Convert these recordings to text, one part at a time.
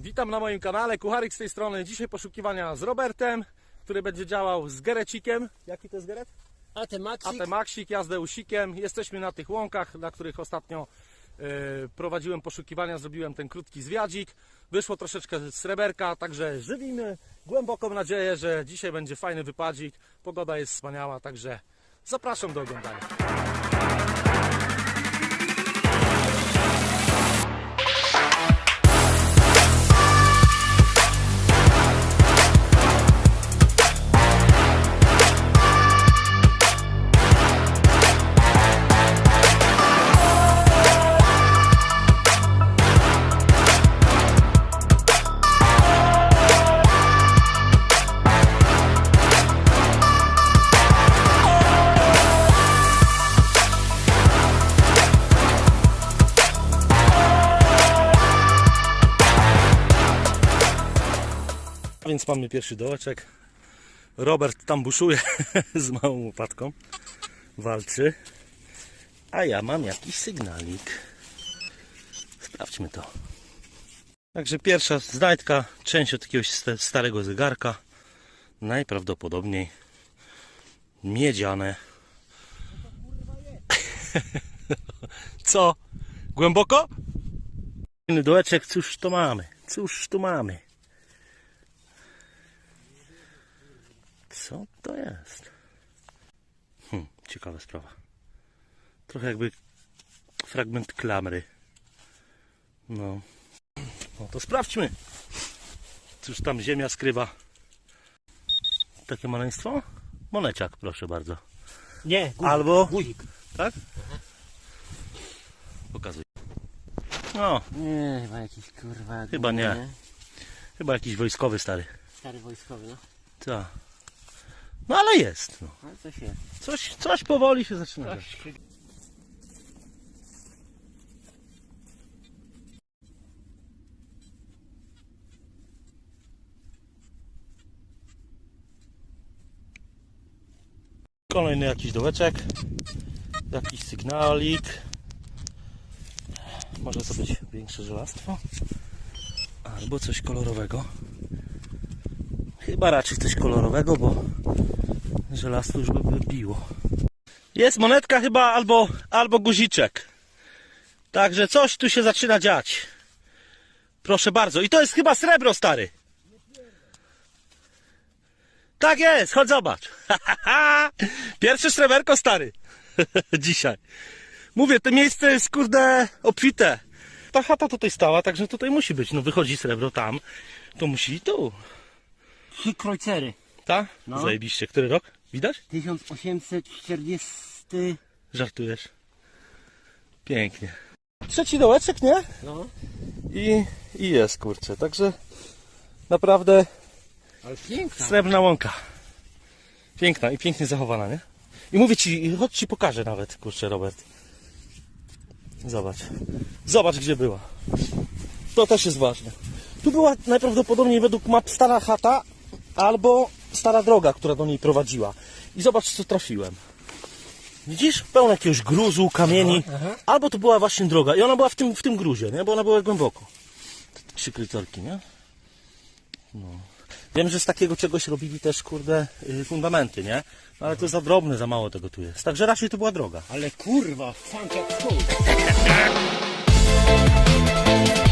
Witam na moim kanale, Kucharik z tej strony. Dzisiaj poszukiwania z Robertem, który będzie działał z Gerecikiem. Jaki to jest Geret? A te Maxi? AT Maxik, jazdę usikiem. Jesteśmy na tych łąkach, na których ostatnio e, prowadziłem poszukiwania, zrobiłem ten krótki zwiadzik. Wyszło troszeczkę z sreberka, także żywimy głęboką nadzieję, że dzisiaj będzie fajny wypadzik. Pogoda jest wspaniała, także zapraszam do oglądania. Więc mamy pierwszy dołeczek. Robert tam buszuje z małą łopatką. Walczy. A ja mam jakiś sygnalik. Sprawdźmy to. Także pierwsza znajdka, część od jakiegoś sta- starego zegarka. Najprawdopodobniej miedziane. Co? Głęboko? Dołeczek, cóż to mamy? Cóż tu mamy? Co to jest? Hm, ciekawa sprawa. Trochę jakby fragment klamry. No. No to sprawdźmy. Cóż tam ziemia skrywa? Takie maleństwo? Moneciak, proszę bardzo. Nie, guzik. Albo- Guzik. Tak? Pokazuj. No, Nie, chyba jakiś kurwa... Chyba nie. chyba jakiś wojskowy stary. Stary wojskowy, no. Co? No ale jest. No. Ale coś jest. Coś, coś powoli się zaczyna. dziać. Coś się... Kolejny jakiś dołeczek. Jakiś sygnalik. Może to być większe żelastwo. Albo coś kolorowego. Chyba raczej coś kolorowego, bo żelastwo już by by biło. Jest monetka chyba albo, albo guziczek. Także coś tu się zaczyna dziać. Proszę bardzo. I to jest chyba srebro stary. Tak jest, chodź zobacz. Pierwsze sreberko stary. Dzisiaj. Mówię, to miejsce jest kurde obfite. Ta chata tutaj stała, także tutaj musi być. No wychodzi srebro tam, to musi i tu. Trzy krojcery. Tak? No. Zajebiście. Który rok? Widać? 1840... Żartujesz. Pięknie. Trzeci dołeczek, nie? No. I, i jest, kurczę. Także naprawdę Ale piękna. srebrna łąka. Piękna i pięknie zachowana, nie? I mówię ci, chodź ci pokażę nawet, kurczę, Robert. Zobacz. Zobacz, gdzie była. To też jest ważne. Tu była najprawdopodobniej według map stara chata albo stara droga, która do niej prowadziła. I zobacz, co trafiłem. Widzisz? Pełno jakiegoś gruzu, kamieni. aha. Albo to była właśnie droga. I ona była w tym, w tym gruzie, nie? Bo ona była głęboko. Trzy krytorki, nie? No. Wiem, że z takiego czegoś robili też, kurde, y, fundamenty, nie? No, ale to za drobne, za mało tego tu jest. Także raczej to była droga. Ale kurwa, funk jak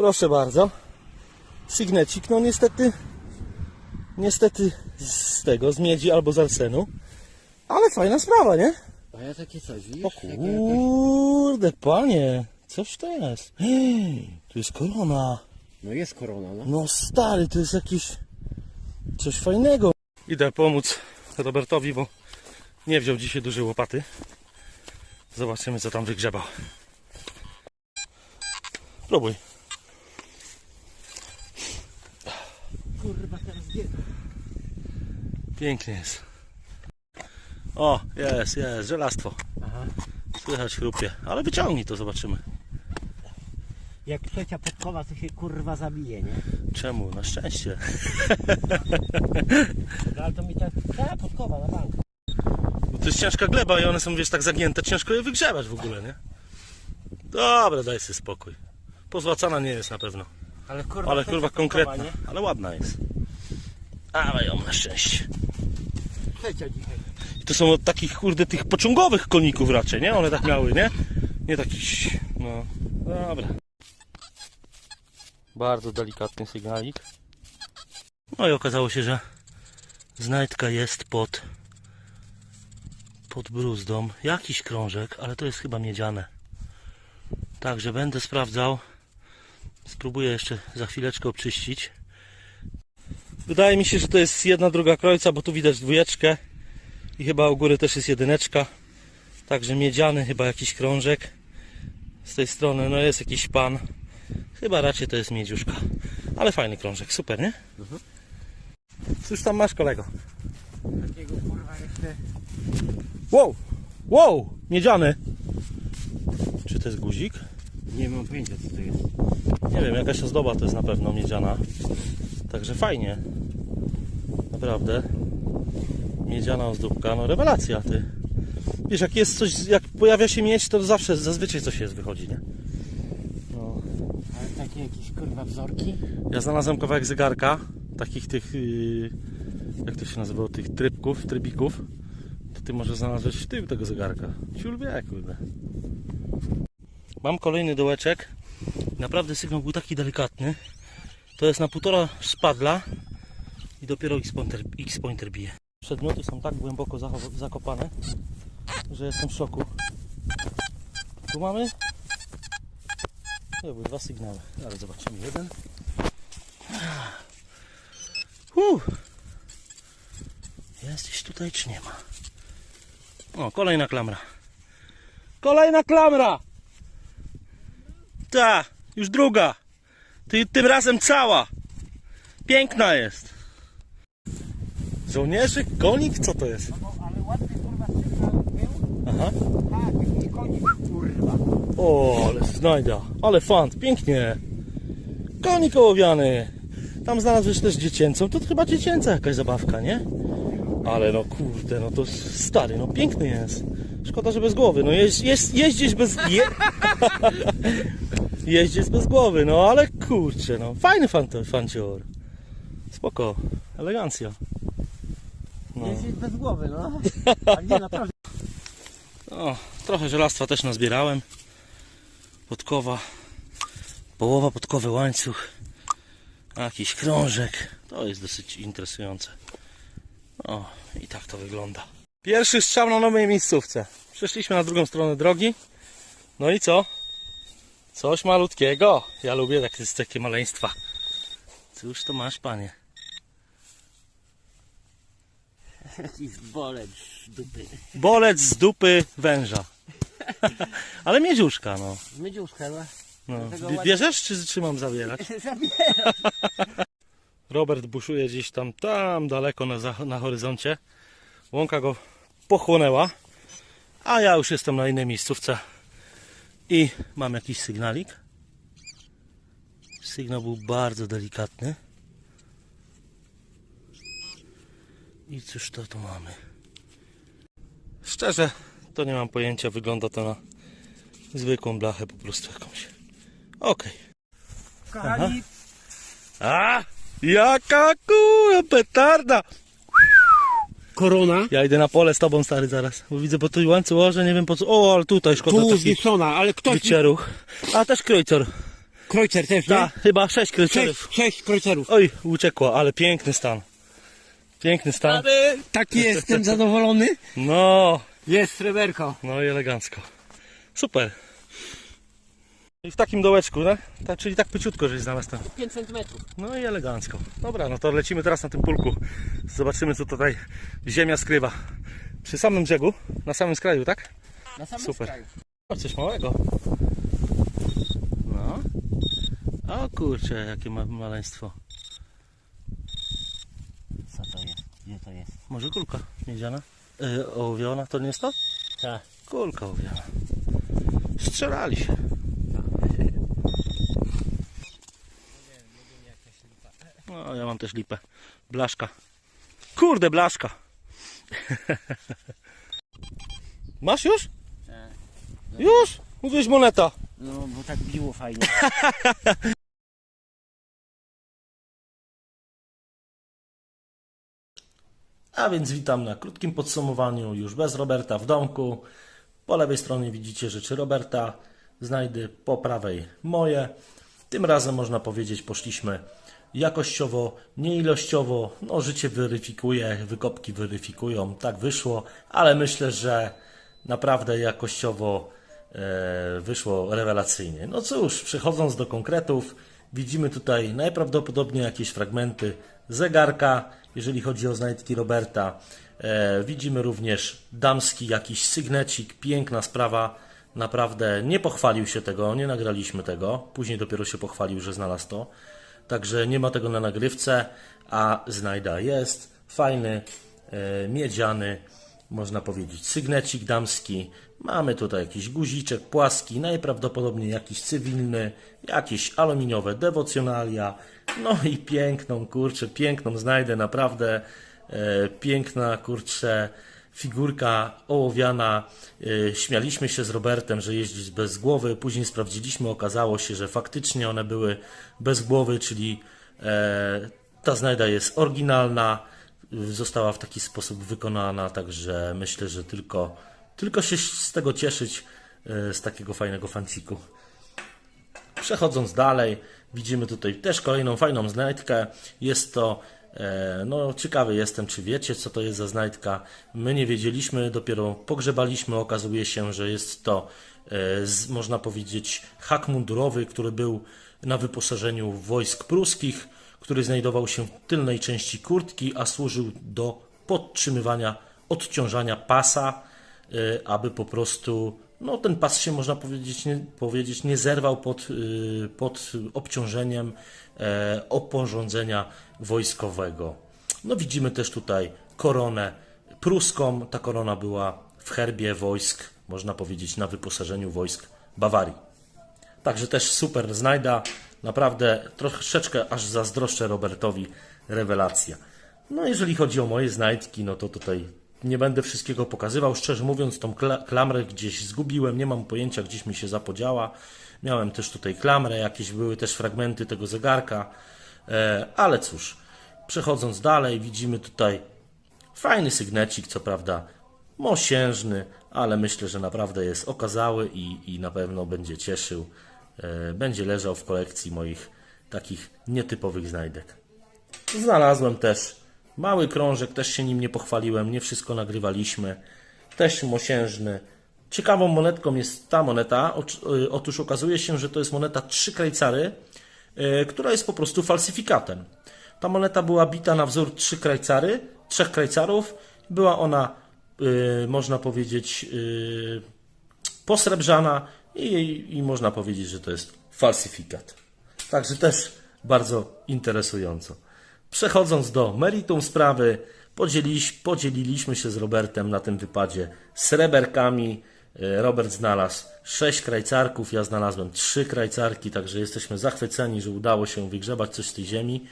Proszę bardzo. Sygnecik, no niestety, niestety z tego, z miedzi albo z arsenu. Ale fajna sprawa, nie? A ja takie coś, widzisz? O kurde, panie, coś to jest. Hej, tu jest korona. No jest korona, no. No stary, to jest jakieś coś fajnego. Idę pomóc Robertowi, bo nie wziął dzisiaj dużej łopaty. Zobaczymy, co tam wygrzebał. Próbuj. Kurwa, teraz gdzie? Pięknie jest. O, jest, jest, żelastwo. Aha. Słychać chrupie, ale wyciągnij to, zobaczymy. Jak trzecia podkowa, to się kurwa zabije, nie? Czemu? Na szczęście. No ale to mi ta, ta podkowa na bank. Bo to jest ciężka gleba i one są, wiesz, tak zagięte, ciężko je wygrzewać w ogóle, nie? Dobra, daj sobie spokój. Pozłacana nie jest na pewno. Ale kurwa, Ale kurwa konkretna, ale ładna jest. Ale ją na szczęście. Trzecia dzisiaj. I to są od takich, kurde, tych pociągowych koników raczej, nie? One tak miały, nie? Nie takich, no, dobra. Bardzo delikatny sygnalik. No i okazało się, że znajdka jest pod pod bruzdą. Jakiś krążek, ale to jest chyba miedziane. Także będę sprawdzał. Spróbuję jeszcze za chwileczkę obczyścić. Wydaje mi się, że to jest jedna druga krojca, bo tu widać dwójeczkę. I chyba u góry też jest jedyneczka. Także miedziany chyba jakiś krążek. Z tej strony no jest jakiś pan. Chyba raczej to jest miedziuszka. Ale fajny krążek, super, nie? Cóż tam masz kolego? Takiego kurwa jeszcze. Wow! Wow! Miedziany! Czy to jest guzik? Nie mam pojęcia co to jest. Nie wiem, jakaś ozdoba to jest na pewno miedziana. Także fajnie. Naprawdę. Miedziana ozdóbka, no rewelacja ty. Wiesz, jak jest coś, jak pojawia się miedź, to zawsze, zazwyczaj coś jest, wychodzi, nie? No. Ale takie jakieś kurwa wzorki. Ja znalazłem kawałek zegarka, takich tych, yy, jak to się nazywało, tych trybków, trybików. To ty może znalazłeś tył tego zegarka. Ciul wie, kurde. Mam kolejny dołeczek. Naprawdę sygnał był taki delikatny. To jest na półtora szpadla i dopiero X-pointer, bije. Przedmioty są tak głęboko zakopane, że jestem w szoku. Tu mamy to były dwa sygnały, ale zobaczymy jeden. Jest gdzieś tutaj czy nie ma? O, kolejna klamra. Kolejna klamra! Ta, już druga. Ty, tym razem cała. Piękna jest. Żołnierzyk, konik, co to jest? No ale ładny kurwa sygnał był. Aha. Tak, jakiś konik kurwa. O, ale znajda, ale fant, pięknie. Konik ołowiany. Tam znalazłeś też dziecięcą, to chyba dziecięca jakaś zabawka, nie? Ale no kurde, no to stary, no piękny jest. Szkoda, że bez głowy. No jeź, jeź, jeździć bez... Je... jeździć bez głowy, no ale kurczę, no fajny fant, fancior. Spoko, elegancja. No. Jest bez głowy, no. Ale nie, naprawdę. O, trochę żelastwa też nazbierałem. Podkowa, połowa podkowy łańcuch, jakiś krążek. To jest dosyć interesujące. O, i tak to wygląda. Pierwszy strzał na nowej miejscówce. Przeszliśmy na drugą stronę drogi. No i co? Coś malutkiego. Ja lubię takie, takie maleństwa. Cóż to masz, panie? Jakiś bolec z dupy. Bolec z dupy węża. Ale miedziuszka, no. Mydziuszka, no. no. Bierzesz, czy, czy mam zabierać? Zabieram. Robert buszuje gdzieś tam, tam daleko na, na horyzoncie. Łąka go pochłonęła, a ja już jestem na innej miejscówce i mam jakiś sygnalik. Sygnał był bardzo delikatny. I cóż to tu mamy? Szczerze, to nie mam pojęcia, wygląda to na zwykłą blachę po prostu jakąś. Okej. Kochani, A! Jaka kurwa petarda! Korona. Ja idę na pole z tobą stary zaraz, bo widzę po tu łańcuch łoże, nie wiem po co. O, ale tutaj szkoda Tu taki zniszczona, ale ktoś... wycieruch. A też krojcor. Krojcer też, nie? Ta, chyba sześć Sześć, krojcorów. sześć krojcerów. Oj, uciekło, ale piękny stan. Piękny stan. Taki jestem zadowolony. No, Jest sreberko. no i elegancko. Super. I w takim dołeczku, no? Tak, czyli tak pyciutko, żeś znalazł ten. 5 centymetrów. No i elegancko. Dobra, no to lecimy teraz na tym pulku. Zobaczymy, co tutaj ziemia skrywa. Przy samym brzegu, na samym skraju, tak? Na samym Super. skraju. O, coś małego. No. O kurczę, jakie ma maleństwo. Co to jest? Gdzie to jest? Może kulka miedziana? Yy, ołowiona, to nie jest to? Tak. Kulka ołowiona. Strzelali się. Mam też lipę. Blaszka. Kurde, blaszka. Masz już? Już? Mówiłeś moneta. No bo tak biło fajnie. A więc witam na krótkim podsumowaniu, już bez Roberta w domku. Po lewej stronie widzicie rzeczy Roberta, znajdy po prawej moje. Tym razem można powiedzieć poszliśmy jakościowo, nie ilościowo. No życie weryfikuje, wykopki weryfikują, tak wyszło, ale myślę, że naprawdę jakościowo e, wyszło rewelacyjnie. No cóż, przechodząc do konkretów, widzimy tutaj najprawdopodobniej jakieś fragmenty zegarka, jeżeli chodzi o znajdki Roberta. E, widzimy również damski jakiś sygnecik, piękna sprawa. Naprawdę nie pochwalił się tego, nie nagraliśmy tego. Później dopiero się pochwalił, że znalazł to. Także nie ma tego na nagrywce, a znajda jest. Fajny, e, miedziany, można powiedzieć, sygnecik damski. Mamy tutaj jakiś guziczek płaski, najprawdopodobniej jakiś cywilny, jakieś aluminiowe dewocjonalia. No i piękną, kurczę, piękną znajdę, naprawdę e, piękna, kurczę, figurka ołowiana. E, śmialiśmy się z Robertem, że jeździ bez głowy. Później sprawdziliśmy, okazało się, że faktycznie one były bez głowy, czyli e, ta znajda jest oryginalna, została w taki sposób wykonana, także myślę, że tylko, tylko się z tego cieszyć, e, z takiego fajnego fanciku. Przechodząc dalej, widzimy tutaj też kolejną fajną znajdkę. Jest to, no ciekawy jestem, czy wiecie, co to jest za znajdka. My nie wiedzieliśmy, dopiero pogrzebaliśmy. Okazuje się, że jest to, e, można powiedzieć, hak mundurowy, który był na wyposażeniu wojsk pruskich, który znajdował się w tylnej części kurtki, a służył do podtrzymywania odciążania pasa, y, aby po prostu no, ten pas się, można powiedzieć, nie, powiedzieć, nie zerwał pod, pod obciążeniem e, oporządzenia wojskowego. No, widzimy też tutaj koronę pruską. Ta korona była w herbie wojsk, można powiedzieć, na wyposażeniu wojsk Bawarii. Także też super znajda. Naprawdę troszeczkę aż zazdroszczę Robertowi rewelacja. No jeżeli chodzi o moje znajdki, no to tutaj nie będę wszystkiego pokazywał. Szczerze mówiąc, tą kla- klamrę gdzieś zgubiłem, nie mam pojęcia, gdzieś mi się zapodziała. Miałem też tutaj klamrę, jakieś były też fragmenty tego zegarka. E, ale cóż, przechodząc dalej, widzimy tutaj fajny sygnecik, co prawda mosiężny, ale myślę, że naprawdę jest okazały i, i na pewno będzie cieszył. E, będzie leżał w kolekcji moich takich nietypowych znajdek. Znalazłem też mały krążek, też się nim nie pochwaliłem, nie wszystko nagrywaliśmy. Też mosiężny. Ciekawą monetką jest ta moneta. Y, Otóż okazuje się, że to jest moneta 3 krajcary, y, która jest po prostu falsyfikatem. Ta moneta była bita na wzór 3 krajcary, 3 krajcarów. Była ona, y, można powiedzieć, posrebrzana i, i można powiedzieć, że to jest falsyfikat. Także też bardzo interesująco. Przechodząc do meritum sprawy, podzieliś, podzieliliśmy się z Robertem na tym wypadzie sreberkami. E, Robert znalazł 6 krajcarków, ja znalazłem 3 krajcarki, także jesteśmy zachwyceni, że udało się wygrzebać coś z tej ziemi,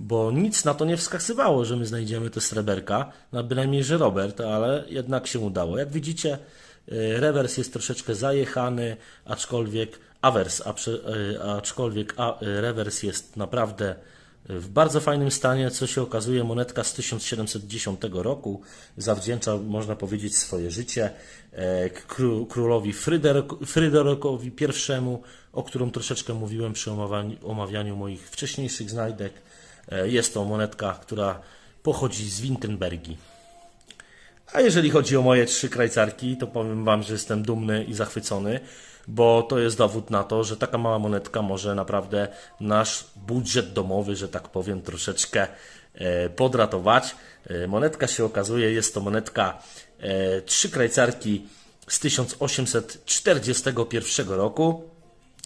bo nic na to nie wskazywało, że my znajdziemy te sreberka, na bynajmniej, że Robert, ale jednak się udało. Jak widzicie, e, rewers jest troszeczkę zajechany, aczkolwiek awers, e, aczkolwiek rewers jest naprawdę w bardzo fajnym stanie, co się okazuje, monetka z 1710 roku zawdzięcza, można powiedzieć, swoje życie e, kró- królowi Fryderyk- Fryderykowi I, o którym troszeczkę mówiłem przy omawianiu, omawianiu moich wcześniejszych znajdek. E, Jest to monetka, która pochodzi z Wittenbergi. A jeżeli chodzi o moje trzy krajcarki, to powiem Wam, że jestem dumny i zachwycony, bo to jest dowód na to, że taka mała monetka może naprawdę nasz budżet domowy, że tak powiem, troszeczkę e, podratować. E, Monetka się okazuje, jest to monetka e, trzy krajcarki z 1841 roku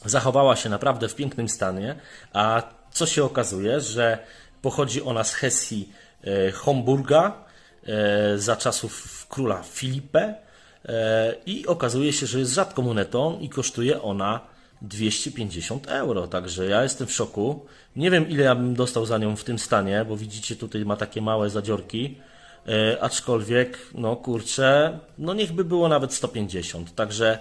zachowała się naprawdę w pięknym stanie, a co się okazuje, że pochodzi ona z Hesji Homburga za czasów króla Filipe e, i okazuje się, że jest rzadką monetą i kosztuje ona 250 euro, także ja jestem w szoku. Nie wiem, ile ja bym dostał za nią w tym stanie, bo widzicie, tutaj ma takie małe zadziorki. E, aczkolwiek, no kurczę, no niech by było nawet 150. Także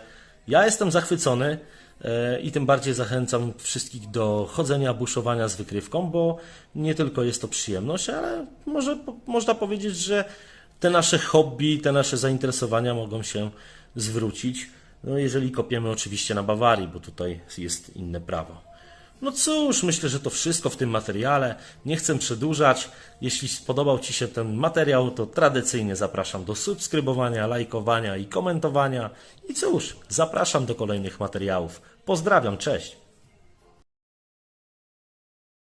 ja jestem zachwycony e, i tym bardziej zachęcam wszystkich do chodzenia, buszowania z wykrywką, bo nie tylko jest to przyjemność, ale może, po- można powiedzieć, że te nasze hobby, te nasze zainteresowania mogą się zwrócić. No jeżeli kopiemy oczywiście na Bawarii, bo tutaj jest inne prawo. No cóż, myślę, że to wszystko w tym materiale. Nie chcę przedłużać. Jeśli spodobał Ci się ten materiał, to tradycyjnie zapraszam do subskrybowania, lajkowania i komentowania. I cóż, zapraszam do kolejnych materiałów. Pozdrawiam, cześć!